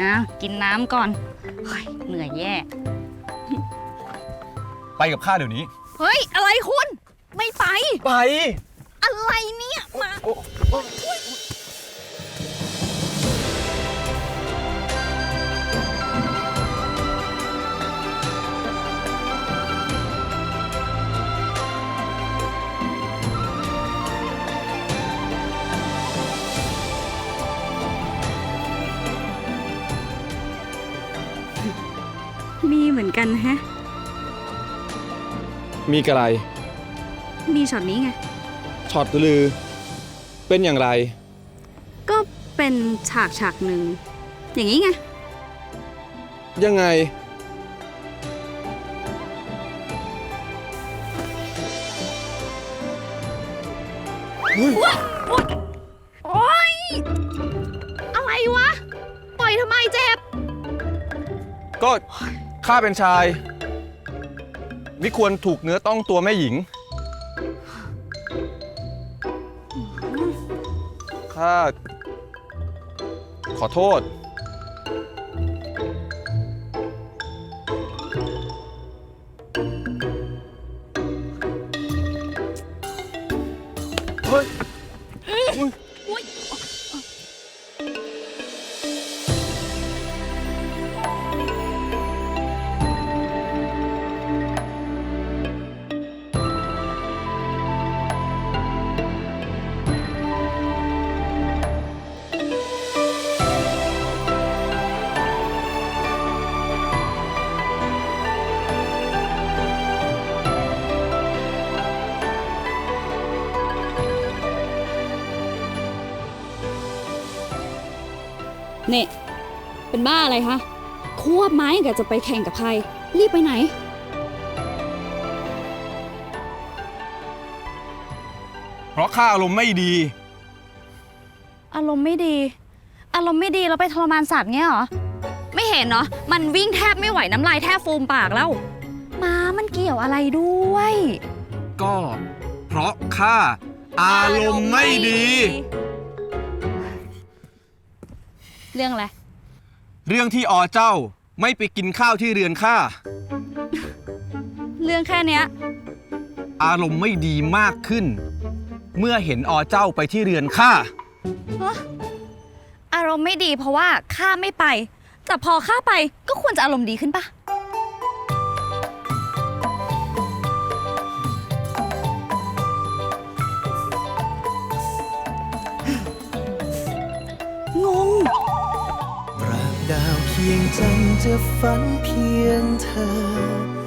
อะกินน้ำก่อนเฮ้ยเหนื่อยแย่ ไปกับข้าเดี๋ยวนี้ เฮ้ย อะไรคุณ ไม่ไป ไป อะไรเนี่ย มา มีเหมือนกันแฮะ มีกระไรมีช็อตนี้ไง ช็อตลือ เป็นอย่างไร ก็เป็นฉากฉากหนึ่ง อย่างนี้ไง ยังไง โอ๊ย อะไรวะ ปล่อยทำไมเจ็บ ก็ ข้าเป็นชาย ไม่ควรถูกเนื้อต้องตัวแม่หญิง ข้า ขอโทษ เฮ้ย เนี่ยเป็นบ้าอะไรคะควบไม้กับจะไปแข่งกับใคร รีบไปไหน เพราะข้าอารมณ์ไม่ดี อารมณ์ไม่ดี อารมณ์ไม่ดีแล้วไปทรมานสัตว์เงี้ยเหรอ ไม่เห็นเนาะมันวิ่งแทบไม่ไหวน้ำลายแทบฟูมปากแล้วม้ามันเกี่ยวอะไรด้วย ก็ เพราะข้าอารมณ์ไม่ดี เรื่องอะไร เรื่องที่อเจ้าไม่ไปกินข้าวที่เรือนข้าเรื่องแค่เนี้ย อารมณ์ไม่ดีมากขึ้น เมื่อเห็นอเจ้าไปที่เรือนข้าอารมณ์ไม่ดีเพราะว่าข้าไม่ไป แต่พอข้าไปก็ควรจะอารมณ์ดีขึ้นปะ เคียงจันทร์จะฝันเพียงเธอ